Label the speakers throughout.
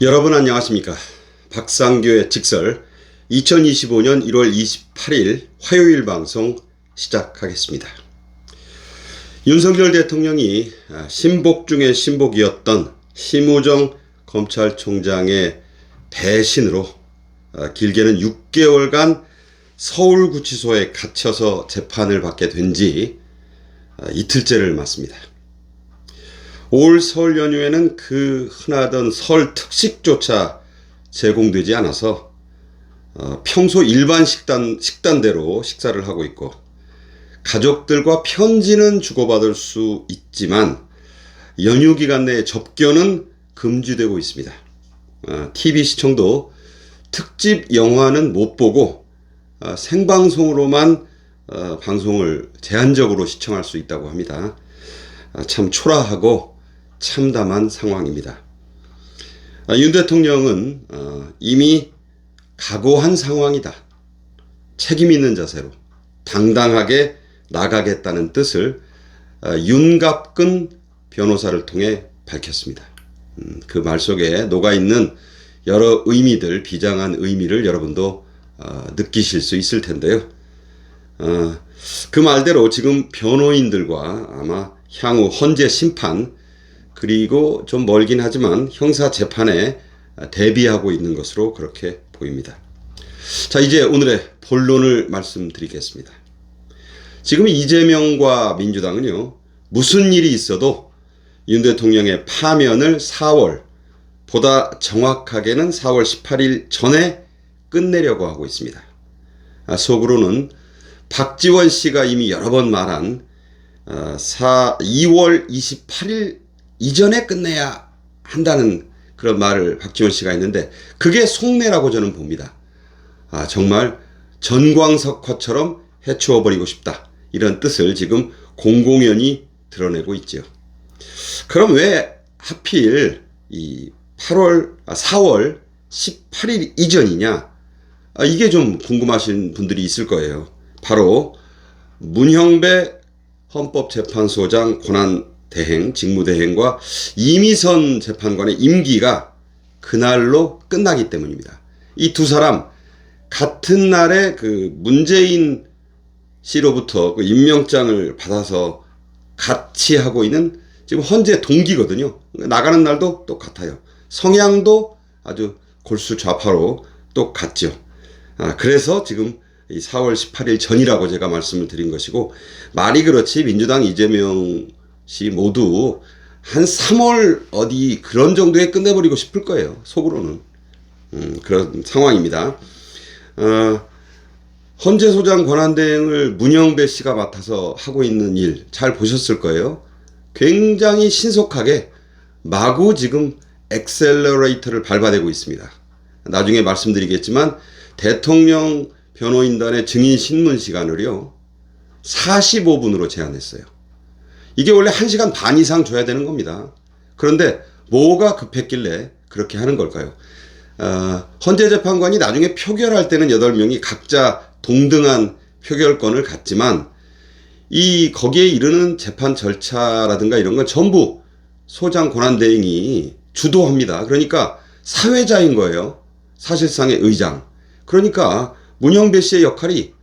Speaker 1: 여러분 안녕하십니까. 박상교의 직설 2025년 1월 28일 화요일 방송 시작하겠습니다. 윤석열 대통령이 아, 신복 중의 신복이었던 심우정 검찰총장의 배신으로 아, 길게는 6개월간 서울구치소에 갇혀서 재판을 받게 된 지 이틀째를 맞습니다. 올 설 연휴에는 그 흔하던 설 특식조차 제공되지 않아서 어, 평소 일반 식단 식단대로 식사를 하고 있고 가족들과 편지는 주고받을 수 있지만 연휴 기간 내에 접견은 금지되고 있습니다. 어, TV 시청도 특집 영화는 못 보고 어, 생방송으로만 어, 방송을 제한적으로 시청할 수 있다고 합니다. 아, 참 초라하고 참담한 상황입니다. 아, 윤 대통령은 어, 이미 각오한 상황이다. 책임 있는 자세로 당당하게 나가겠다는 뜻을 어, 윤갑근 변호사를 통해 밝혔습니다. 음, 그말 속에 녹아 있는 여러 의미들, 비장한 의미를 여러분도 어, 느끼실 수 있을 텐데요. 어, 그 말대로 지금 변호인들과 아마 향후 헌재 심판 그리고 좀 멀긴 하지만 형사 재판에 대비하고 있는 것으로 그렇게 보입니다. 자, 이제 오늘의 본론을 말씀드리겠습니다. 지금 이재명과 민주당은요, 무슨 일이 있어도 윤 대통령의 파면을 4월, 보다 정확하게는 4월 18일 전에 끝내려고 하고 있습니다. 아, 속으로는 박지원 씨가 이미 여러 번 말한 어, 4, 2월 28일 이전에 끝내야 한다는 그런 말을 박지원 씨가 했는데 그게 속내라고 저는 봅니다. 아, 정말 전광석화처럼 해치워 버리고 싶다. 이런 뜻을 지금 공공연히 드러내고 있죠. 그럼 왜 하필 이 8월, 아, 4월 18일 이전이냐? 아, 이게 좀 궁금하신 분들이 있을 거예요. 바로 문형배 헌법재판소장 권한 대행, 직무대행과 이미선 재판관의 임기가 그날로 끝나기 때문입니다. 이 두 사람 같은 날에 그 문재인 씨로부터 그 임명장을 받아서 같이 하고 있는 지금 헌재 동기거든요. 나가는 날도 똑같아요. 성향도 아주 골수 좌파로 똑같죠. 아, 그래서 지금 이 4월 18일 전이라고 제가 말씀을 드린 것이고 말이 그렇지 민주당 이재명 씨 모두 한 3월 어디 그런 정도에 끝내버리고 싶을 거예요 속으로는 음, 그런 상황입니다. 어, 헌재 소장 권한대행을 문영배 씨가 맡아서 하고 있는 일 잘 보셨을 거예요. 굉장히 신속하게 마구 지금 엑셀러레이터를 밟아대고 있습니다. 나중에 말씀드리겠지만 대통령 변호인단의 증인 신문 시간을요, 45분으로 제한했어요. 이게 원래 1시간 반 이상 줘야 되는 겁니다. 그런데 뭐가 급했길래 그렇게 하는 걸까요? 어, 헌재 재판관이 나중에 표결할 때는 8명이 각자 동등한 표결권을 갖지만 이 거기에 이르는 재판 절차라든가 이런 건 전부 소장 권한 대행이 주도합니다. 그러니까 사회자인 거예요. 사실상의 의장. 그러니까 문영배 씨의 역할이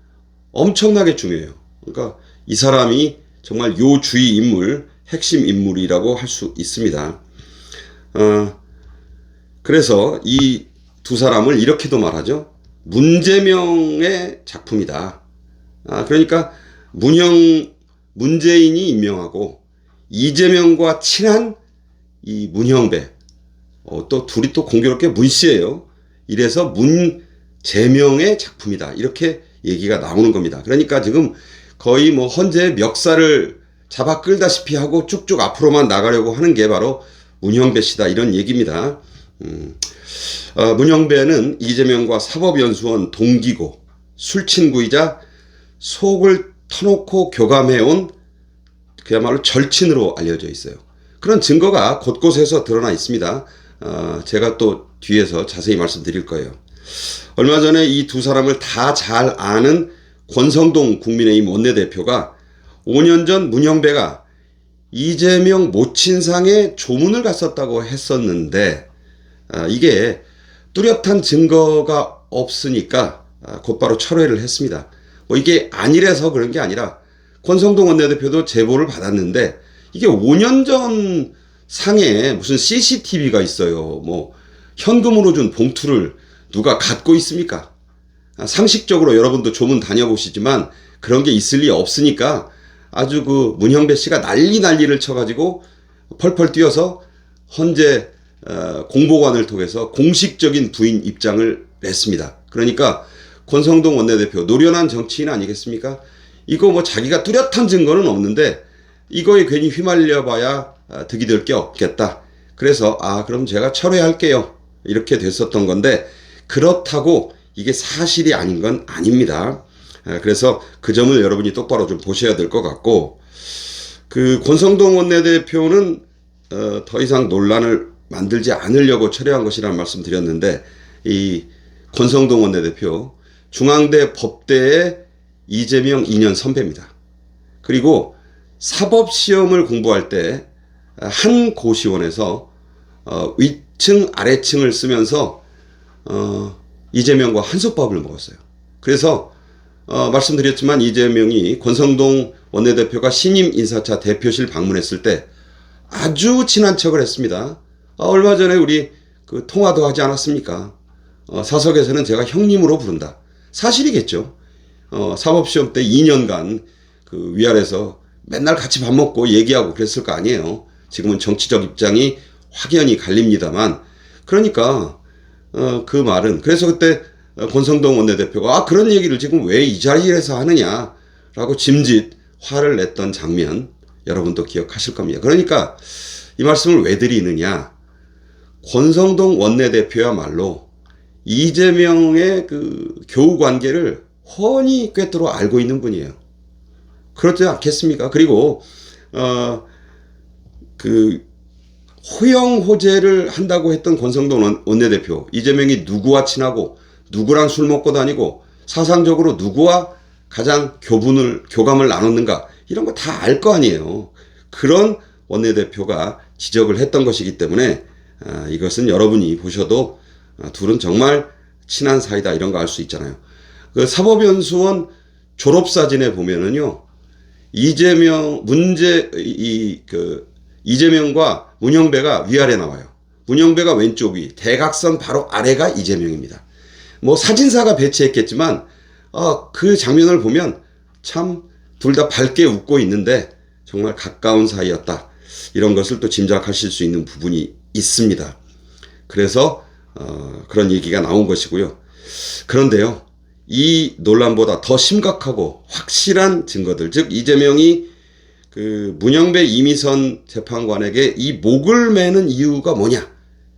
Speaker 1: 엄청나게 중요해요. 그러니까 이 사람이 정말 요 주의 인물, 핵심 인물이라고 할 수 있습니다. 어, 그래서 이 두 사람을 이렇게도 말하죠. 문재명의 작품이다. 아, 그러니까 문형, 문재인이 임명하고 이재명과 친한 이 문형배, 어, 또 둘이 또 공교롭게 문씨예요. 이래서 문재명의 작품이다. 이렇게 얘기가 나오는 겁니다. 그러니까 지금 거의 뭐 헌재 멱살을 잡아 끌다시피 하고 쭉쭉 앞으로만 나가려고 하는 게 바로 문형배 씨다. 이런 얘기입니다. 음, 어, 문형배는 이재명과 사법연수원 동기고 술친구이자 속을 터놓고 교감해온 그야말로 절친으로 알려져 있어요. 그런 증거가 곳곳에서 드러나 있습니다. 어, 제가 또 뒤에서 자세히 말씀드릴 거예요. 얼마 전에 이 두 사람을 다 잘 아는 권성동 국민의힘 원내대표가 5년 전 문영배가 이재명 모친상에 조문을 갔었다고 했었는데 아, 이게 뚜렷한 증거가 없으니까 아, 곧바로 철회를 했습니다. 뭐 이게 안일해서 그런 게 아니라 권성동 원내대표도 제보를 받았는데 이게 5년 전 상에 무슨 CCTV가 있어요. 뭐 현금으로 준 봉투를 누가 갖고 있습니까? 아, 상식적으로 여러분도 조문 다녀보시지만 그런 게 있을 리 없으니까 아주 그 문형배 씨가 난리 난리를 쳐가지고 펄펄 뛰어서 헌재 어, 공보관을 통해서 공식적인 부인 입장을 냈습니다. 그러니까 권성동 원내대표 노련한 정치인 아니겠습니까? 이거 뭐 자기가 뚜렷한 증거는 없는데 이거에 괜히 휘말려봐야 아, 득이 될 게 없겠다. 그래서 아 그럼 제가 철회할게요. 이렇게 됐었던 건데 그렇다고 이게 사실이 아닌 건 아닙니다. 아, 그래서 그 점을 여러분이 똑바로 좀 보셔야 될 것 같고 그 권성동 원내대표는 어, 더 이상 논란을 만들지 않으려고 철회한 것이라는 말씀 드렸는데 이 권성동 원내대표 중앙대 법대의 이재명 2년 선배입니다. 그리고 사법 시험을 공부할 때 한 고시원에서 어, 위층 아래층을 쓰면서 어, 이재명과 한솥밥을 먹었어요. 그래서 어, 말씀드렸지만 이재명이 권성동 원내대표가 신임 인사차 대표실 방문했을 때 아주 친한 척을 했습니다. 아, 얼마 전에 우리 그 통화도 하지 않았습니까? 어, 사석에서는 제가 형님으로 부른다. 사실이겠죠. 어, 사법시험 때 2년간 그 위아래서 맨날 같이 밥 먹고 얘기하고 그랬을 거 아니에요. 지금은 정치적 입장이 확연히 갈립니다만 그러니까 어, 그 말은 그래서 그때 어, 권성동 원내대표가 아 그런 얘기를 지금 왜 이 자리에서 하느냐라고 짐짓 화를 냈던 장면 여러분도 기억하실 겁니다. 그러니까 이 말씀을 왜 드리느냐 권성동 원내대표야말로 이재명의 그 교우 관계를 훤히 꿰뚫어 알고 있는 분이에요. 그렇지 않겠습니까? 그리고 어그 호영 호재를 한다고 했던 권성동 원- 원내대표 이재명이 누구와 친하고 누구랑 술 먹고 다니고 사상적으로 누구와 가장 교분을 교감을 나눴는가 이런 거 다 알 거 아니에요. 그런 원내대표가 지적을 했던 것이기 때문에 아, 이것은 여러분이 보셔도 아, 둘은 정말 친한 사이다 이런 거 알 수 있잖아요. 그 사법연수원 졸업사진에 보면은요 이재명 문제 이 그 이재명과 문영배가 위아래 나와요. 문영배가 왼쪽 위, 대각선 바로 아래가 이재명입니다. 뭐 사진사가 배치했겠지만 어, 그 장면을 보면 참 둘 다 밝게 웃고 있는데 정말 가까운 사이였다. 이런 것을 또 짐작하실 수 있는 부분이 있습니다. 그래서 어, 그런 얘기가 나온 것이고요. 그런데요, 이 논란보다 더 심각하고 확실한 증거들, 즉 이재명이 그 문영배 이미선 재판관에게 이 목을 매는 이유가 뭐냐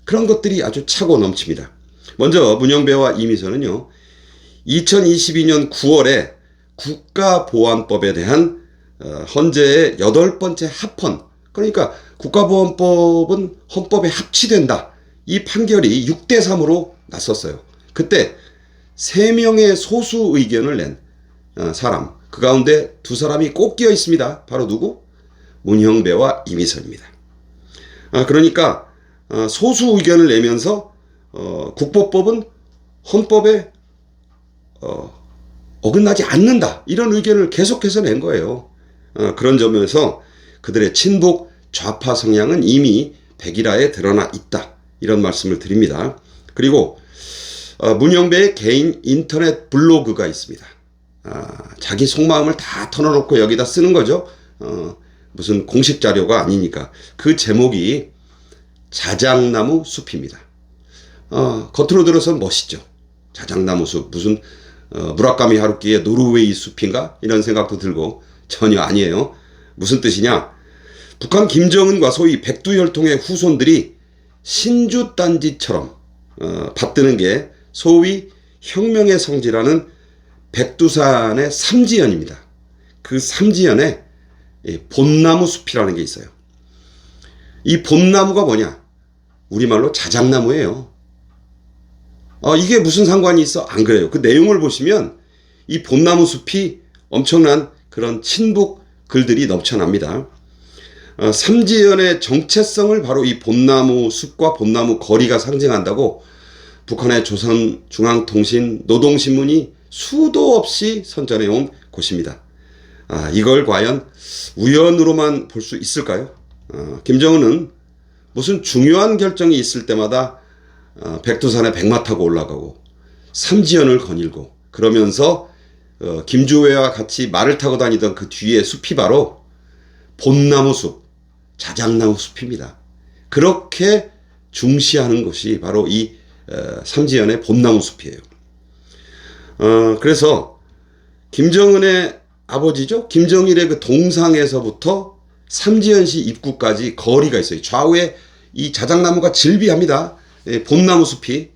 Speaker 1: 그런 것들이 아주 차고 넘칩니다. 먼저 문영배와 이미선은요, 2022년 9월에 국가보안법에 대한 어, 헌재의 여덟 번째 합헌 그러니까 국가보안법은 헌법에 합치된다 이 판결이 6대 3으로 났었어요. 그때 세 명의 소수 의견을 낸 어, 사람 그 가운데 두 사람이 꼭 끼어 있습니다. 바로 누구? 문형배와 이미선입니다. 아, 그러니까 어, 소수 의견을 내면서 어, 국보법은 헌법에 어, 어긋나지 않는다 이런 의견을 계속해서 낸 거예요. 어, 그런 점에서 그들의 친북 좌파 성향은 이미 백일화에 드러나 있다 이런 말씀을 드립니다. 그리고 어, 문영배의 개인 인터넷 블로그가 있습니다. 아, 자기 속마음을 다 털어놓고 여기다 쓰는 거죠. 어, 무슨 공식 자료가 아니니까 그 제목이 자작나무 숲입니다. 어, 겉으로 들어서 멋있죠. 자작나무 숲 무슨 어, 무라카미 하루키의 노르웨이 숲인가 이런 생각도 들고 전혀 아니에요. 무슨 뜻이냐? 북한 김정은과 소위 백두혈통의 후손들이 신주 딴지처럼 어, 받드는 게 소위 혁명의 성지라는 백두산의 삼지연입니다. 그 삼지연에 이 봄나무 숲이라는 게 있어요. 이 봄나무가 뭐냐? 우리말로 자작나무예요. 어, 이게 무슨 상관이 있어? 안 그래요. 그 내용을 보시면 이 봄나무 숲이 엄청난 그런 친북 글들이 넘쳐납니다. 어, 삼지연의 정체성을 바로 이 봄나무 숲과 봄나무 거리가 상징한다고 북한의 조선중앙통신 노동신문이 수도 없이 선전해 온 곳입니다. 아, 이걸 과연 우연으로만 볼 수 있을까요? 어, 김정은은 무슨 중요한 결정이 있을 때마다 어, 백두산에 백마 타고 올라가고 삼지연을 거닐고 그러면서 어, 김주회와 같이 말을 타고 다니던 그 뒤에 숲이 바로 봄나무 숲, 자작나무 숲입니다. 그렇게 중시하는 것이 바로 이 어, 삼지연의 봄나무 숲이에요. 어, 그래서 김정은의 아버지죠. 김정일의 그 동상에서부터 삼지연시 입구까지 거리가 있어요. 좌우에 이 자작나무가 질비합니다. 예, 봄나무 숲이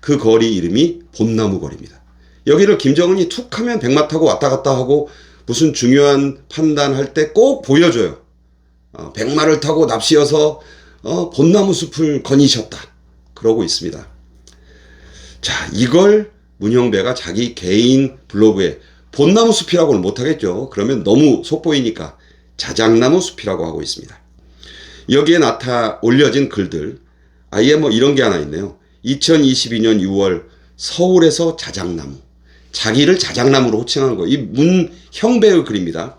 Speaker 1: 그 거리 이름이 봄나무 거리입니다. 여기를 김정은이 툭 하면 백마 타고 왔다 갔다 하고 무슨 중요한 판단할 때 꼭 보여줘요. 어, 백마를 타고 납시어서 어, 봄나무 숲을 거니셨다. 그러고 있습니다. 자, 이걸 문형배가 자기 개인 블로그에 봄나무 숲이라고는 못하겠죠. 그러면 너무 속보이니까 자작나무 숲이라고 하고 있습니다. 여기에 나타 올려진 글들, 아예 뭐 이런 게 하나 있네요. 2022년 6월 서울에서 자작나무. 자기를 자작나무로 호칭하는 거. 이 문형배의 글입니다.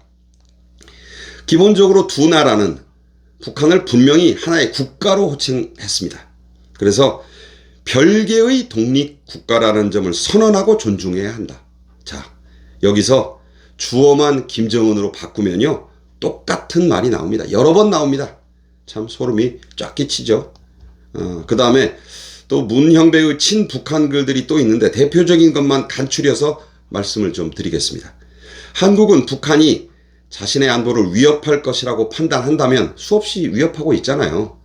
Speaker 1: 기본적으로 두 나라는 북한을 분명히 하나의 국가로 호칭했습니다. 그래서 별개의 독립 국가라는 점을 선언하고 존중해야 한다. 자, 여기서 주어만 김정은으로 바꾸면요. 똑같은 말이 나옵니다. 여러 번 나옵니다. 참 소름이 쫙 끼치죠. 어, 그 다음에 또 문형배의 친북한 글들이 또 있는데 대표적인 것만 간추려서 말씀을 좀 드리겠습니다. 한국은 북한이 자신의 안보를 위협할 것이라고 판단한다면 수없이 위협하고 있잖아요.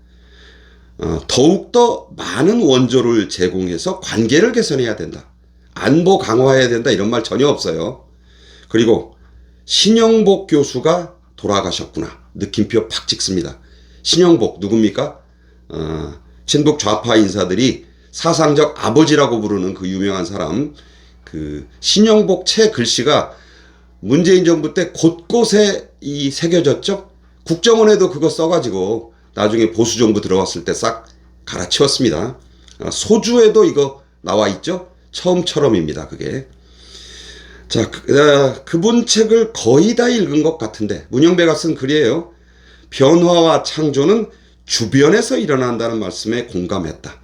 Speaker 1: 어, 더욱더 많은 원조를 제공해서 관계를 개선해야 된다. 안보 강화해야 된다. 이런 말 전혀 없어요. 그리고 신영복 교수가 돌아가셨구나. 느낌표 팍 찍습니다. 신영복 누굽니까? 어, 친북 좌파 인사들이 사상적 아버지라고 부르는 그 유명한 사람 그 신영복 책 글씨가 문재인 정부 때 곳곳에 이 새겨졌죠. 국정원에도 그거 써가지고 나중에 보수 정부 들어왔을 때 싹 갈아치웠습니다. 아, 소주에도 이거 나와 있죠. 처음처럼입니다. 그게. 자, 그, 아, 그분 책을 거의 다 읽은 것 같은데 문영배가 쓴 글이에요. 변화와 창조는 주변에서 일어난다는 말씀에 공감했다.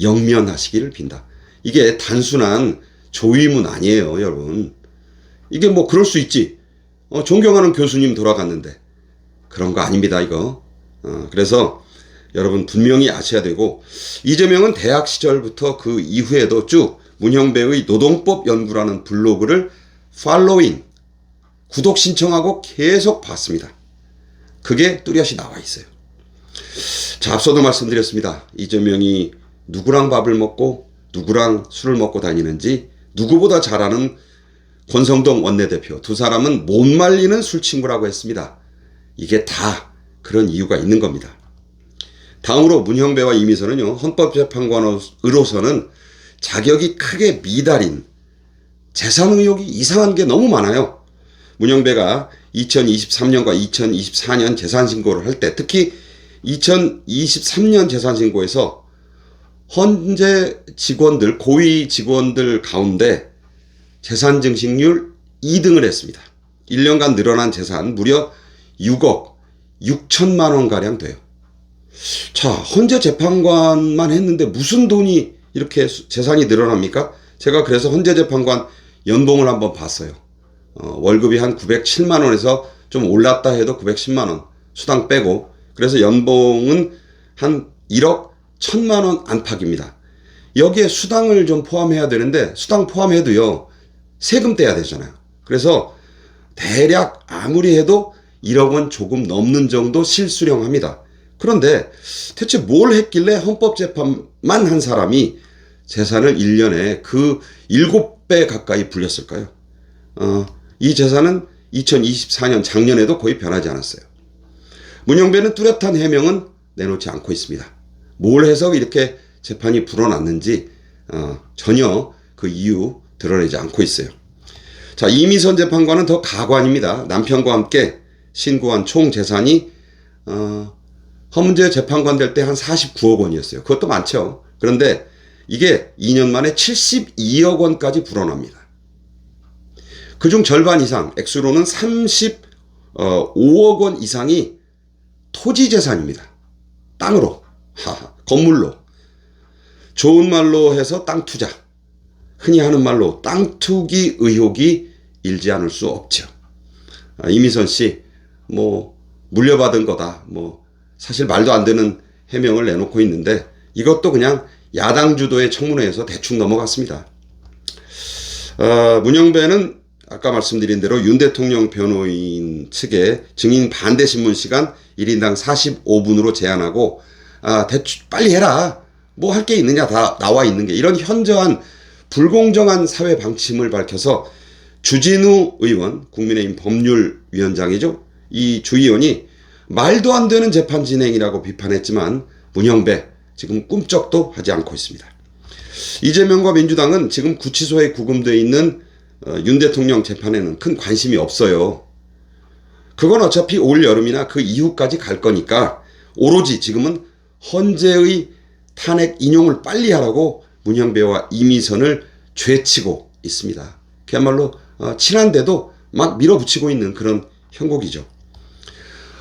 Speaker 1: 영면하시기를 빈다. 이게 단순한 조의문 아니에요, 여러분. 이게 뭐 그럴 수 있지. 어, 존경하는 교수님 돌아갔는데 그런 거 아닙니다, 이거. 어, 그래서 여러분 분명히 아셔야 되고 이재명은 대학 시절부터 그 이후에도 쭉 문형배의 노동법 연구라는 블로그를 팔로잉 구독 신청하고 계속 봤습니다. 그게 뚜렷이 나와 있어요. 자, 앞서도 말씀드렸습니다. 이재명이 누구랑 밥을 먹고 누구랑 술을 먹고 다니는지 누구보다 잘 아는 권성동 원내대표 두 사람은 못 말리는 술 친구라고 했습니다. 이게 다 그런 이유가 있는 겁니다. 다음으로 문형배와 이미선은요 헌법재판관으로서는 자격이 크게 미달인 재산 의혹이 이상한 게 너무 많아요. 문형배가 2023년과 2024년 재산 신고를 할 때 특히 2023년 재산 신고에서 헌재 직원들 고위 직원들 가운데 재산 증식률 2등을 했습니다. 1년간 늘어난 재산 무려 6억 6천만 원 가량 돼요. 자, 헌재 재판관만 했는데 무슨 돈이 이렇게 재산이 늘어납니까? 제가 그래서 헌재 재판관 연봉을 한번 봤어요. 어, 월급이 한 907만 원에서 좀 올랐다 해도 910만 원 수당 빼고 그래서 연봉은 한 1억 1천만 원 안팎입니다. 여기에 수당을 좀 포함해야 되는데 수당 포함해도요 세금 떼야 되잖아요. 그래서 대략 아무리 해도 1억 원 조금 넘는 정도 실수령합니다. 그런데 대체 뭘 했길래 헌법재판만 한 사람이 재산을 1년에 그 7배 가까이 불렸을까요? 어, 이 재산은 2024년 작년에도 거의 변하지 않았어요. 문영배는 뚜렷한 해명은 내놓지 않고 있습니다. 뭘 해서 이렇게 재판이 불어났는지 어, 전혀 그 이유 드러내지 않고 있어요. 자, 이미선 재판관은 더 가관입니다. 남편과 함께 신고한 총 재산이 어, 헌문제 재판관 될 때 한 49억 원이었어요. 그것도 많죠. 그런데 이게 2년 만에 72억 원까지 불어납니다. 그중 절반 이상, 액수로는 35억 원 이상이 토지 재산입니다. 땅으로, 하하, 건물로. 좋은 말로 해서 땅 투자. 흔히 하는 말로 땅 투기 의혹이 일지 않을 수 없죠. 아, 이미선 씨, 뭐, 물려받은 거다. 뭐, 사실 말도 안 되는 해명을 내놓고 있는데 이것도 그냥 야당 주도의 청문회에서 대충 넘어갔습니다. 어, 문영배는 아까 말씀드린 대로 윤 대통령 변호인 측에 증인 반대 신문 시간 1인당 45분으로 제한하고 아, 대충 빨리 해라. 뭐 할 게 있느냐 다 나와 있는 게 이런 현저한 불공정한 사회 방침을 밝혀서 주진우 의원 국민의힘 법률위원장이죠. 이 주 의원이 말도 안 되는 재판 진행이라고 비판했지만 문영배 지금 꿈쩍도 하지 않고 있습니다. 이재명과 민주당은 지금 구치소에 구금되어 있는 어, 윤 대통령 재판에는 큰 관심이 없어요. 그건 어차피 올 여름이나 그 이후까지 갈 거니까 오로지 지금은 헌재의 탄핵 인용을 빨리 하라고 문영배와 이미선을 죄치고 있습니다. 그야말로 어, 친한데도 막 밀어붙이고 있는 그런 형국이죠.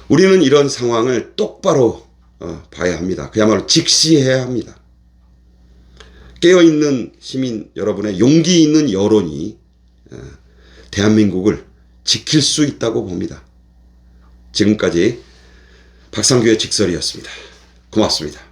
Speaker 1: 우리는 이런 상황을 똑바로 어, 봐야 합니다. 그야말로 직시해야 합니다. 깨어있는 시민 여러분의 용기 있는 여론이 어, 대한민국을 지킬 수 있다고 봅니다. 지금까지 박상규의 직설이었습니다. 고맙습니다.